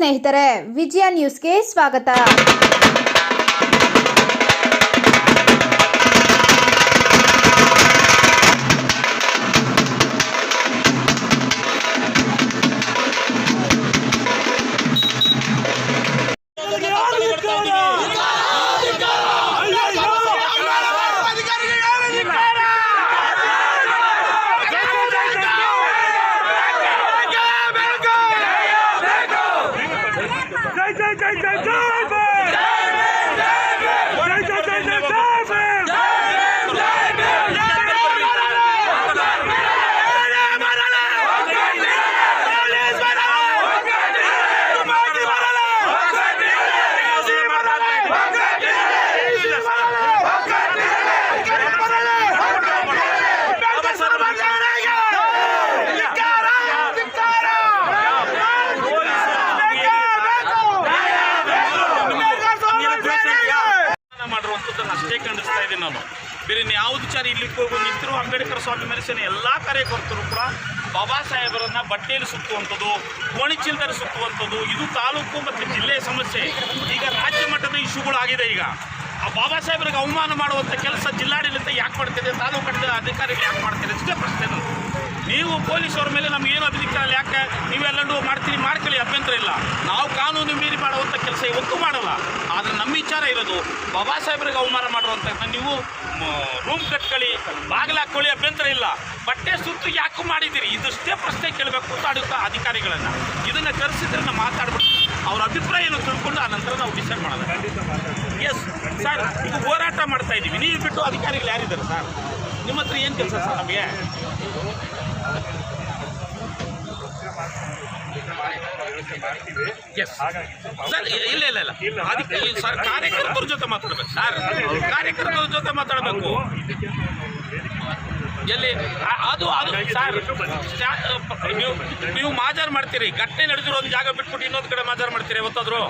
ಸ್ನೇಹಿತರೆ ವಿಜಯ ನ್ಯೂಸ್ಗೆ ಸ್ವಾಗತ. ನಾನು ಬೇರೆ ಯಾವ್ದು ವಿಚಾರ ಇಲ್ಲಿಗೆ ಹೋಗಿ ನಿಂತರು ಅಂಬೇಡ್ಕರ್ ಸ್ವಾಮಿ ಮನಸ್ಸಿನ ಎಲ್ಲ ಕಾರ್ಯಕರ್ತರು ಕೂಡ ಬಾಬಾ ಸಾಹೇಬರನ್ನ ಬಟ್ಟೆಯಲ್ಲಿ ಸುತ್ತುವಂಥದ್ದು ಗೋಣಿಚೀಲದಲ್ಲಿ ಸುತ್ತುವಂಥದ್ದು, ಇದು ತಾಲೂಕು ಮತ್ತು ಜಿಲ್ಲೆಯ ಸಮಸ್ಯೆ. ಈಗ ರಾಜ್ಯ ಮಟ್ಟದ ಇಶ್ಯೂಗಳಾಗಿದೆ ಈಗ. ಆ ಬಾಬಾ ಸಾಹೇಬ್ರಿಗೆ ಅವಮಾನ ಮಾಡುವಂಥ ಕೆಲಸ ಜಿಲ್ಲಾಡಳಿತ ಯಾಕೆ ಮಾಡ್ತಿದೆ, ತಾಲೂಕು ಮಟ್ಟದ ಅಧಿಕಾರಿಗಳು ಯಾಕೆ ಮಾಡ್ತಿದೆ ಇಷ್ಟೇ ಪ್ರಶ್ನೆ ನೀವು ಪೊಲೀಸವ್ರ ಮೇಲೆ ನಮ್ಗೆ ಏನು ಯಾಕೆ ನೀವೆಲ್ಲರೂ ಮಾಡ್ತೀರಿ, ಮಾಡ್ಕೊಳ್ಳಿ, ಅಭ್ಯಂತರ ಇಲ್ಲ. ನಾವು ಕಾನೂನು ಮೀರಿ ಮಾಡುವಂಥ ಕೆಲಸ ಇವತ್ತು ಮಾಡಲ್ಲ. ಆದರೆ ನಮ್ಮ ವಿಚಾರ ಇರೋದು, ಬಾಬಾ ಸಾಹೇಬ್ರಿಗೆ ಅವಮಾನ ಮಾಡುವಂಥ ನೀವು ರೂಮ್ ಕಟ್ಕೊಳ್ಳಿ, ಬಾಗಿಲು ಹಾಕ್ಕೊಳ್ಳಿ ಅಭ್ಯಂತರ ಇಲ್ಲ. ಬಟ್ಟೆ ಸುತ್ತು ಯಾಕೆ ಮಾಡಿದ್ದೀರಿ? ಇದಷ್ಟೇ ಪ್ರಶ್ನೆ ಕೇಳಬೇಕು ಅಂತ ಅಧಿಕಾರಿಗಳನ್ನು. ಇದನ್ನು ಕರೆಸಿದ್ರೆ ನಾವು ಮಾತಾಡ್ಬಿಟ್ಟು ಅವ್ರ ಅಭಿಪ್ರಾಯ ಏನು ತಿಳ್ಕೊಂಡು ಆ ನಂತರ ನಾವು ಡಿಸೈಡ್ ಮಾಡೋದು. ಎಸ್ ಸರ್ ಈಗ ಹೋರಾಟ ಮಾಡ್ತಾ ಇದ್ದೀವಿ. ನೀವು ಬಿಟ್ಟು ಅಧಿಕಾರಿಗಳು ಯಾರಿದ್ದಾರೆ ಸರ್ ನಿಮ್ಮ ಹತ್ರ ಏನು ಕೆಲಸ ಸರ್ ನಮಗೆ? ಎಸ್ ಸರ್ ಇಲ್ಲ ಇಲ್ಲ ಇಲ್ಲ ಅದಕ್ಕೆ ಸರ್ ಕಾರ್ಯಕರ್ತರ ಜೊತೆ ಮಾತಾಡ್ಬೇಕು ಸರ್ ಕಾರ್ಯಕರ್ತರ ಜೊತೆ ಮಾತಾಡಬೇಕು. ಎಲ್ಲಿ? ಅದು ಅದು ಸರ್ ನೀವು ನೀವು ಮಾಜಾರ್ ಮಾಡ್ತೀರಿ. ಘಟನೆ ನಡೆದಿರೋ ಒಂದು ಜಾಗ ಬಿಟ್ಬಿಟ್ಟು ಇನ್ನೊಂದು ಕಡೆ ಮಾಜಾರ್ ಮಾಡ್ತೀರಿ ಯಾವತ್ತಾದ್ರು?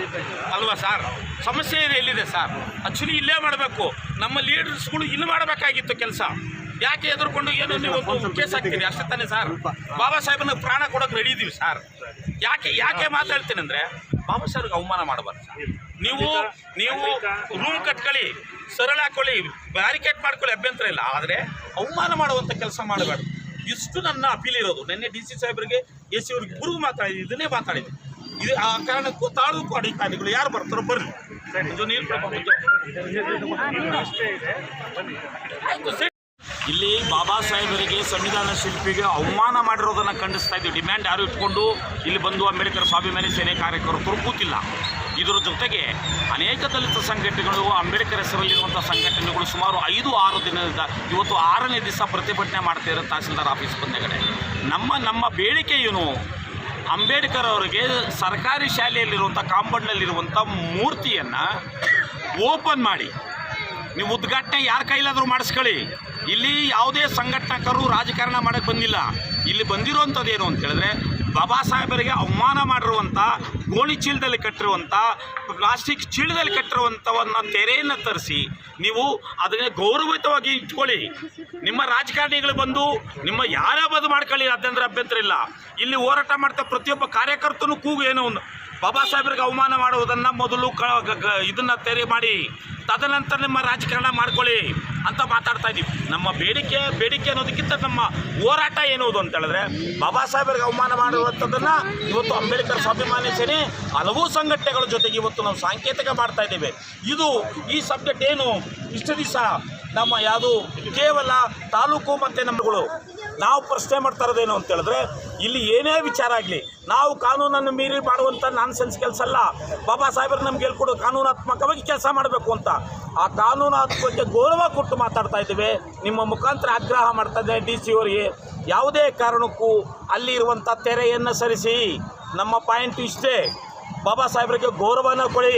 ಅಲ್ವಾ ಸರ್? ಸಮಸ್ಯೆ ಎಲ್ಲಿದೆ ಸರ್. ಆ್ಯಕ್ಚುಲಿ ಇಲ್ಲೇ ಮಾಡಬೇಕು. ನಮ್ಮ ಲೀಡರ್ಸ್ಗಳು ಇಲ್ಲಿ ಮಾಡಬೇಕಾಗಿತ್ತು ಕೆಲಸ. ಯಾಕೆ ಎದುರ್ಕೊಂಡು ಏನು ನೀವು ಒಂದು ಕೇಸ್ ಹಾಕ್ತೀರಿ? ಅಷ್ಟೇ ತಾನೇ ಸರ್. ಬಾಬಾ ಸಾಹೇಬನ ಪ್ರಾಣ ಕೊಡೋಕೆ ರೆಡಿ ಇದೀವಿ ಸರ್. ಯಾಕೆ ಯಾಕೆ ಮಾತಾಡ್ತೀನಿ ಅಂದರೆ ಬಾಬಾ ಸಾಹೇಬ್ಗೆ ಅವಮಾನ ಮಾಡಬಾರ್ದು ಸರ್. ನೀವು ನೀವು ರೂಮ್ ಕಟ್ಕೊಳ್ಳಿ. ಸರಳ ಹಾಕೊಳ್ಳಿ ಬ್ಯಾರಿಕೇಡ್ ಮಾಡ್ಕೊಳ್ಳಿ, ಅಭ್ಯಂತರ ಇಲ್ಲ. ಆದರೆ ಅವಮಾನ ಮಾಡುವಂಥ ಕೆಲಸ ಮಾಡಬೇಡ ಇಷ್ಟು ನನ್ನ ಅಪೀಲ್ ಇರೋದು. ನಿನ್ನೆ ಡಿ ಸಿ ಸಾಹೇಬರಿಗೆ ಎ ಸಿ ಅವ್ರಿಗೆ ಗುರು ಮಾತಾಡಿದ್ದು ಇದನ್ನೇ ಮಾತಾಡಿದ್ದು. ಇದು ಆ ಕಾರಣಕ್ಕೂ ತಾಳೂಕು ಅಧಿಕಾರಿಗಳು ಯಾರು ಬರ್ತಾರೋ ಬರ್ರಿ ಇಲ್ಲಿ ಬಾಬಾ ಸಾಹೇಬರಿಗೆ, ಸಂವಿಧಾನ ಶಿಲ್ಪಿಗೆ ಅವಮಾನ ಮಾಡಿರೋದನ್ನು ಖಂಡಿಸ್ತಾ ಇದ್ದೀವಿ. ಡಿಮ್ಯಾಂಡ್ ಯಾರು ಇಟ್ಕೊಂಡು ಇಲ್ಲಿ ಬಂದು ಅಂಬೇಡ್ಕರ್ ಸ್ವಾಭಿಮಾನಿ ಸೇನೆ ಕಾರ್ಯಕರ್ತರು ಕೂತಿಲ್ಲ. ಇದರ ಜೊತೆಗೆ ಅನೇಕ ದಲಿತ ಸಂಘಟನೆಗಳು, ಅಂಬೇಡ್ಕರ್ ಹೆಸರಲ್ಲಿರುವಂಥ ಸಂಘಟನೆಗಳು ಸುಮಾರು ಐದು, ಆರು ದಿನದಿಂದ ಇವತ್ತು ಆರನೇ ದಿವಸ ಪ್ರತಿಭಟನೆ ಮಾಡ್ತಾ ಇರೋ ತಹಸೀಲ್ದಾರ್ ಆಫೀಸ್ ಬಂದಗಡೆ ನಮ್ಮ ನಮ್ಮ ಬೇಡಿಕೆ ಏನು? ಅಂಬೇಡ್ಕರ್ ಅವರಿಗೆ ಸರ್ಕಾರಿ ಶಾಲೆಯಲ್ಲಿರುವಂಥ ಕಾಂಪೌಂಡ್ನಲ್ಲಿರುವಂಥ ಮೂರ್ತಿಯನ್ನು ಓಪನ್ ಮಾಡಿ. ನೀವು ಉದ್ಘಾಟನೆ ಯಾರ ಕೈಲಾದರೂ ಮಾಡಿಸ್ಕೊಳ್ಳಿ. ಇಲ್ಲಿ ಯಾವುದೇ ಸಂಘಟನಕರು ರಾಜಕಾರಣ ಮಾಡೋಕ್ಕೆ ಬಂದಿಲ್ಲ. ಇಲ್ಲಿ ಬಂದಿರೋವಂಥದ್ದು ಏನು ಅಂತ ಹೇಳಿದ್ರೆ ಬಾಬಾ ಸಾಹೇಬರಿಗೆ ಅವಮಾನ ಮಾಡಿರುವಂಥ ಗೋಣಿ ಚೀಲದಲ್ಲಿ ಕಟ್ಟಿರುವಂಥ ಪ್ಲಾಸ್ಟಿಕ್ ಚೀಲದಲ್ಲಿ ಕಟ್ಟಿರುವಂಥವನ್ನ ತೆರೆಯನ್ನು ತರಿಸಿ, ನೀವು ಅದನ್ನ ಗೌರವಯುತವಾಗಿ ಇಟ್ಕೊಳ್ಳಿ. ನಿಮ್ಮ ರಾಜಕಾರಣಿಗಳು ಬಂದು ನಿಮ್ಮ ಯಾರೇ ಬದು ಮಾಡ್ಕೊಳ್ಳಿ ಅದಂದ್ರೆ ಅಭ್ಯಂತರ ಇಲ್ಲ. ಇಲ್ಲಿ ಹೋರಾಟ ಮಾಡ್ತಾ ಪ್ರತಿಯೊಬ್ಬ ಕಾರ್ಯಕರ್ತನೂ ಕೂಗು ಏನೋ ಒಂದು. ಬಾಬಾ ಸಾಹೇಬ್ರಿಗೆ ಅವಮಾನ ಮಾಡುವುದನ್ನು ಮೊದಲು ಕ ಇದನ್ನ ತೆರೆ ಮಾಡಿ, ತದನಂತರ ನಿಮ್ಮ ರಾಜಕಾರಣ ಮಾಡ್ಕೊಳ್ಳಿ. ಅಂತ ಮಾತಾಡ್ತಾ ಇದ್ದೀವಿ. ನಮ್ಮ ಬೇಡಿಕೆ ಬೇಡಿಕೆ ಅನ್ನೋದಕ್ಕಿಂತ ನಮ್ಮ ಹೋರಾಟ ಏನುವುದು ಅಂತ ಹೇಳಿದ್ರೆ, ಬಾಬಾ ಸಾಹೇಬರಿಗೆ ಅವಮಾನ ಮಾಡುವಂಥದ್ದನ್ನು ಇವತ್ತು ಅಂಬೇಡ್ಕರ್ ಸ್ವಾಭಿಮಾನಿ ಸೇನೆ ಹಲವು ಸಂಘಟನೆಗಳ ಜೊತೆಗೆ ಇವತ್ತು ನಾವು ಸಾಂಕೇತಿಕ ಮಾಡ್ತಾ ಇದ್ದೇವೆ. ಇದು ಈ ಸಬ್ಜೆಕ್ಟ್ ಏನು? ಇಷ್ಟು ದಿವಸ ನಮ್ಮ ಯಾವುದು ಕೇವಲ ತಾಲೂಕು ಮತ್ತು ನಮ್ಮಗಳು ನಾವು ಪ್ರಶ್ನೆ ಮಾಡ್ತಾ ಇರೋದೇನು ಅಂತ ಹೇಳಿದ್ರೆ, ಇಲ್ಲಿ ಏನೇ ವಿಚಾರ ಆಗಲಿ, ನಾವು ಕಾನೂನನ್ನು ಮೀರಿ ಮಾಡುವಂಥ ನಾನ್ ಸೆನ್ಸ್ ಕೆಲಸ ಅಲ್ಲ. ಬಾಬಾ ಸಾಹೇಬರು ನಮ್ಗೆ ಹೇಳ್ಕೊಡು, ಕಾನೂನಾತ್ಮಕವಾಗಿ ಕೆಲಸ ಮಾಡಬೇಕು ಅಂತ. ಆ ಕಾನೂನಾತ್ಮಕಕ್ಕೆ ಗೌರವ ಕೊಟ್ಟು ಮಾತಾಡ್ತಾ ಇದ್ದೇವೆ. ನಿಮ್ಮ ಮುಖಾಂತರ ಆಗ್ರಹ ಮಾಡ್ತಾ ಡಿ ಸಿ ಅವರಿಗೆ. ಯಾವುದೇ ಕಾರಣಕ್ಕೂ ಅಲ್ಲಿ ಇರುವಂಥ ತೆರೆಯನ್ನು ಸರಿಸಿ. ನಮ್ಮ ಪಾಯಿಂಟ್ ಇಷ್ಟೇ. ಬಾಬಾ ಸಾಹೇಬರಿಗೆ ಗೌರವನ ಕೊಡಿ.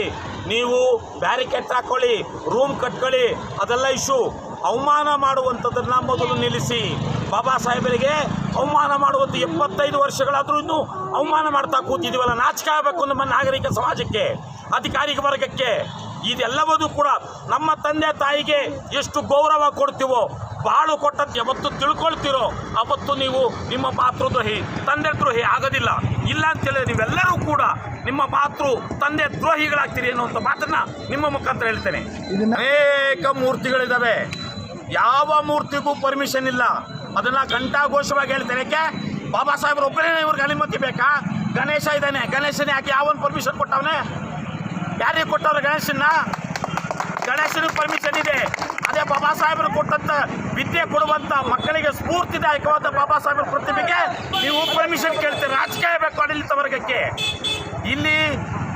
ನೀವು ಬ್ಯಾರಿಕೇಡ್ ಹಾಕೊಳ್ಳಿ ರೂಮ್ ಕಟ್ಕೊಳ್ಳಿ, ಅದೆಲ್ಲ ಇಶ್ಯೂ ಅವಮಾನ ಮಾಡುವಂಥದ್ದನ್ನು ಮೊದಲು ನಿಲ್ಲಿಸಿ. ಬಾಬಾ ಸಾಹೇಬರಿಗೆ ಅವಮಾನ ಮಾಡುವಂಥ ಎಪ್ಪತ್ತೈದು ವರ್ಷಗಳಾದರೂ ಇನ್ನೂ ಅವಮಾನ ಮಾಡ್ತಾ ಕೂತಿದ್ದೀವಲ್ಲ, ನಾಚಿಕೆ ಆಗಬೇಕು ನಮ್ಮ ನಾಗರಿಕ ಸಮಾಜಕ್ಕೆ, ಅಧಿಕಾರಿಕ ವರ್ಗಕ್ಕೆ. ಇದೆಲ್ಲವೂ ಕೂಡ ನಮ್ಮ ತಂದೆ ತಾಯಿಗೆ ಎಷ್ಟು ಗೌರವ ಕೊಡ್ತೀವೋ ಬಾಳು ಕೊಟ್ಟದ್ದು ಯಾವತ್ತು ತಿಳ್ಕೊಳ್ತಿರೋ ಅವತ್ತು ನೀವು ನಿಮ್ಮ ಮಾತೃದ್ರೋಹಿ ತಂದೆ ದ್ರೋಹಿ ಆಗೋದಿಲ್ಲ. ಇಲ್ಲ ಅಂತೇಳಿ ನೀವೆಲ್ಲರೂ ಕೂಡ ನಿಮ್ಮ ಮಾತೃ ತಂದೆ ದ್ರೋಹಿಗಳಾಗ್ತೀರಿ ಅನ್ನುವಂಥ ಮಾತನ್ನ ನಿಮ್ಮ ಮುಖಾಂತರ ಹೇಳ್ತೇನೆ. ಅನೇಕ ಮೂರ್ತಿಗಳಿದ್ದಾವೆ ಯಾವ ಮೂರ್ತಿಗೂ ಪರ್ಮಿಷನ್ ಇಲ್ಲ. ಅದನ್ನ ಘಂಟಾಘೋಷವಾಗಿ ಹೇಳ್ತೇನೆ. ಯಾಕೆ? ಬಾಬಾ ಸಾಹೇಬ್ರು ಒಬ್ಬರೇ ಇವ್ರಿಗೆ ಅನುಮತಿ ಬೇಕಾ? ಗಣೇಶ ಇದ್ದಾನೆ. ಗಣೇಶನೇ ಯಾಕೆ ಯಾವನ್ ಪರ್ಮಿಷನ್ ಕೊಟ್ಟವನೆ? ಯಾರಿಗೆ ಕೊಟ್ಟವ್ರು ಗಣೇಶನ್ನ? ಗಣೇಶನಿಗೆ ಪರ್ಮಿಷನ್ ಇದೆ. ಅದೇ ಬಾಬಾ ಸಾಹೇಬರು ಕೊಟ್ಟಂತ ವಿದ್ಯೆ ಕೊಡುವಂತ ಮಕ್ಕಳಿಗೆ ಸ್ಫೂರ್ತಿದಾಯಕವಾದ ಬಾಬಾ ಸಾಹೇಬರ ಪ್ರತಿಭೆಗೆ ನೀವು ಪರ್ಮಿಷನ್ ಕೇಳ್ತೀರಿ. ರಾಜಕೀಯ ಬೇಕು ಆಡಳಿತ ವರ್ಗಕ್ಕೆ. ಇಲ್ಲಿ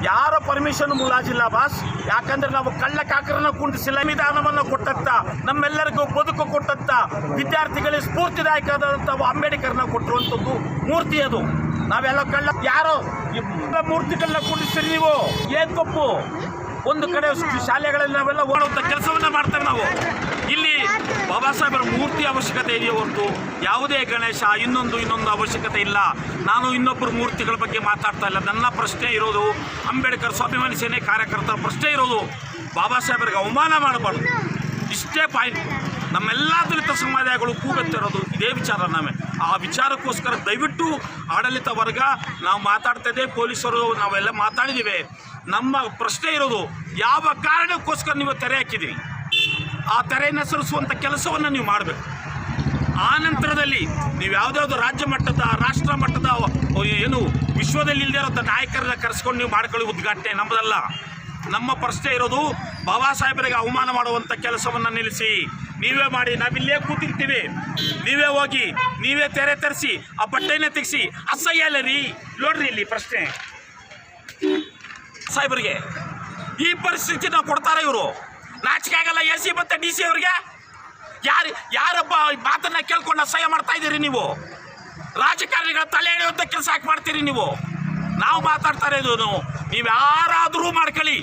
ಯಾರ ಪರ್ಮಿಷನ್ ಮುಲಾಜಿಲ್ಲ ಬಾಸ್. ಯಾಕಂದ್ರೆ ನಾವು ಕಳ್ಳ ಕಾಕರನ್ನ ಕುಂಡಿಸಿಲ್ಲ ಸಂವಿಧಾನವನ್ನು ಕೊಟ್ಟಂತ, ನಮ್ಮೆಲ್ಲರಿಗೂ ಬದುಕು ಕೊಟ್ಟಂತ ವಿದ್ಯಾರ್ಥಿಗಳಿಗೆ ಸ್ಫೂರ್ತಿದಾಯಕವಾದಂಥ ಅಂಬೇಡ್ಕರ್ನ ಕೊಟ್ಟಿರುವಂಥದ್ದು ಮೂರ್ತಿ ಅದು. ನಾವೆಲ್ಲ ಕಳ್ಳ ಯಾರೋ? ಮೂರ್ತಿಗಳನ್ನ ಕೂಡಿಸ್ತೀರಿ ನೀವು? ಏನ್ ತಪ್ಪು? ಒಂದು ಕಡೆ ಶಾಲೆಗಳಲ್ಲಿ ನಾವೆಲ್ಲ ಓಡುವಂಥ ಕೆಲಸವನ್ನ ಮಾಡ್ತೇವೆ ನಾವು. ಇಲ್ಲಿ ಬಾಬಾ ಸಾಹೇಬರ ಮೂರ್ತಿ ಅವಶ್ಯಕತೆ ಇದೆಯೋ ಹೊರತು ಯಾವುದೇ ಗಣೇಶ ಇನ್ನೊಂದು ಇನ್ನೊಂದು ಅವಶ್ಯಕತೆ ಇಲ್ಲ. ನಾನು ಇನ್ನೊಬ್ಬರು ಮೂರ್ತಿಗಳ ಬಗ್ಗೆ ಮಾತಾಡ್ತಾ ಇಲ್ಲ. ನನ್ನ ಪ್ರಶ್ನೆ ಇರೋದು ಅಂಬೇಡ್ಕರ್ ಸ್ವಾಭಿಮಾನಿ ಸೇನೆ ಕಾರ್ಯಕರ್ತರ ಪ್ರಶ್ನೆ ಇರೋದು. ಬಾಬಾ ಸಾಹೇಬರಿಗೆ ಅವಮಾನ ಮಾಡಬಾರ್ದು. ಇಷ್ಟೇ ಪಾಯಿಂಟ್ ನಮ್ಮೆಲ್ಲ ದಲಿತ ಸಮುದಾಯಗಳು ಕೂಗುತ್ತಿರೋದು ಇದೇ ವಿಚಾರ ನಾವೇ. ಆ ವಿಚಾರಕ್ಕೋಸ್ಕರ ದಯವಿಟ್ಟು ಆಡಳಿತ ವರ್ಗ, ನಾವು ಮಾತಾಡ್ತಾ ಇದ್ದೇವೆ ಪೊಲೀಸರು, ನಾವೆಲ್ಲ ಮಾತಾಡಿದ್ದೀವಿ ನಮ್ಮ ಪ್ರಶ್ನೆ ಇರೋದು, ಯಾವ ಕಾರಣಕ್ಕೋಸ್ಕರ ನೀವು ತೆರೆ ಹಾಕಿದ್ದೀರಿ? ಆ ತೆರೆಯನ್ನು ಸರಿಸುವಂಥ ಕೆಲಸವನ್ನು ನೀವು ಮಾಡಬೇಕು. ಆ ನಂತರದಲ್ಲಿ ನೀವು ಯಾವುದ್ಯಾವುದು ರಾಜ್ಯ ಮಟ್ಟದ, ರಾಷ್ಟ್ರ ಮಟ್ಟದ, ಏನು ವಿಶ್ವದಲ್ಲಿ ಇಲ್ಲದೆ ಇರೋಂಥ ನಾಯಕರನ್ನ ಕರೆಸ್ಕೊಂಡು ನೀವು ಮಾಡ್ಕೊಳ್ಳಿ ಉದ್ಘಾಟನೆ ನಮ್ಮದಲ್ಲ. ನಮ್ಮ ಪ್ರಶ್ನೆ ಇರೋದು, ಬಾಬಾ ಸಾಹೇಬರಿಗೆ ಅವಮಾನ ಮಾಡುವಂಥ ಕೆಲಸವನ್ನು ನಿಲ್ಲಿಸಿ. ನೀವೇ ಮಾಡಿ, ನಾವಿಲ್ಲೇ ಕೂತಿರ್ತೀವಿ. ನೀವೇ ಹೋಗಿ, ನೀವೇ ತೆರೆ ತರಿಸಿ, ಆ ಬಟ್ಟೆನೇ ತೆಗೆಸಿ, ಅಸಹ್ಯ ರೀ. ನೋಡ್ರಿ ಇಲ್ಲಿ ಪ್ರಶ್ನೆ. ಸಾಹೇಬರಿಗೆ, ಈ ಪರಿಸ್ಥಿತಿ ನಾವು ಕೊಡ್ತಾರೆ ಇವರು. ನಾಚಿಕೆ ಆಗಲ್ಲ, ಎ ಸಿ ಮತ್ತೆ ಡಿ ಸಿ ಅವರಿಗೆ. ಯಾರು, ಯಾರೊಬ್ಬ ಮಾತನ್ನ ಕೇಳ್ಕೊಂಡು ಅಸಹ್ಯ ಮಾಡ್ತಾ ಇದ್ದೀರಿ ನೀವು? ರಾಜಕಾರಣಿಗಳ ತಲೆ ಎಳೆಯುವಂಥ ಕೆಲಸ ಹಾಕಿ ಮಾಡ್ತೀರಿ ನೀವು? ನಾವು ಮಾತಾಡ್ತಾ ಇದೇನು ನೀವು ಯಾರಾದರೂ ಮಾಡ್ಕೊಳ್ಳಿ.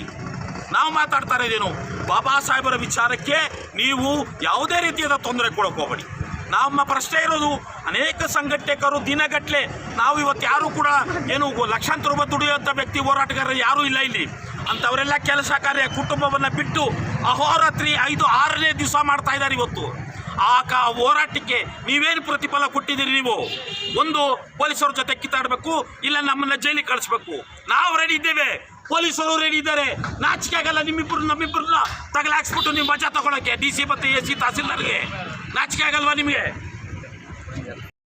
ನಾವು ಮಾತಾಡ್ತಾ ಇದೇನು ಬಾಬಾ ಸಾಹೇಬರ ವಿಚಾರಕ್ಕೆ ನೀವು ಯಾವುದೇ ರೀತಿಯಾದ ತೊಂದರೆ ಕೊಡೋಕೆ ಹೋಗಬೇಡಿ. ನಮ್ಮ ಪ್ರಶ್ನೆ ಇರೋದು, ಅನೇಕ ಸಂಘಟಕರು ದಿನಗಟ್ಟಲೆ ನಾವು ಇವತ್ತು ಯಾರು ಕೂಡ ಏನು ಲಕ್ಷಾಂತರ ರೂಪಾಯಿ ದುಡಿಯುವಂಥ ವ್ಯಕ್ತಿ, ಹೋರಾಟಗಾರರು ಯಾರೂ ಇಲ್ಲ ಇಲ್ಲಿ. ಅಂಥವರೆಲ್ಲ ಕೆಲಸ ಕಾರ್ಯ ಕುಟುಂಬವನ್ನು ಬಿಟ್ಟು ಅಹೋರಾತ್ರಿ ಐದು, ಆರನೇ ದಿವಸ ಮಾಡ್ತಾ ಇದ್ದಾರೆ ಇವತ್ತು. ಆ ಕಾ ಹೋರಾಟಕ್ಕೆ ನೀವೇನು ಪ್ರತಿಫಲ ಕೊಟ್ಟಿದ್ದೀರಿ ನೀವು? ಒಂದು ಪೊಲೀಸರ ಜೊತೆ ಕಿತ್ತಾಡಬೇಕು, ಇಲ್ಲ ನಮ್ಮನ್ನ ಜೈಲಿಗೆ ಕಳಿಸ್ಬೇಕು. ನಾವು ರೆಡಿ ಇದ್ದೇವೆ. ಪೊಲೀಸರು ರೆಡಿ ಇದ್ದಾರೆ. ನಾಚಿಕೆ ಆಗಲ್ಲ ನಿಮ್ಮಿಬ್ಬರು ನಮ್ಮಿಬ್ಬರನ್ನ ತಗಲಾಕ್ಸ್ಬಿಟ್ಟು ನೀವು ಮಜಾ ತಗೊಳಕ್ಕೆ ಡಿ ಸಿ ಮತ್ತು ಎ ಸಿ ತಹಸೀಲ್ದಾರ್ಗೆ. ನಾಚಿಕೆ ಆಗಲ್ವಾ ನಿಮಗೆ?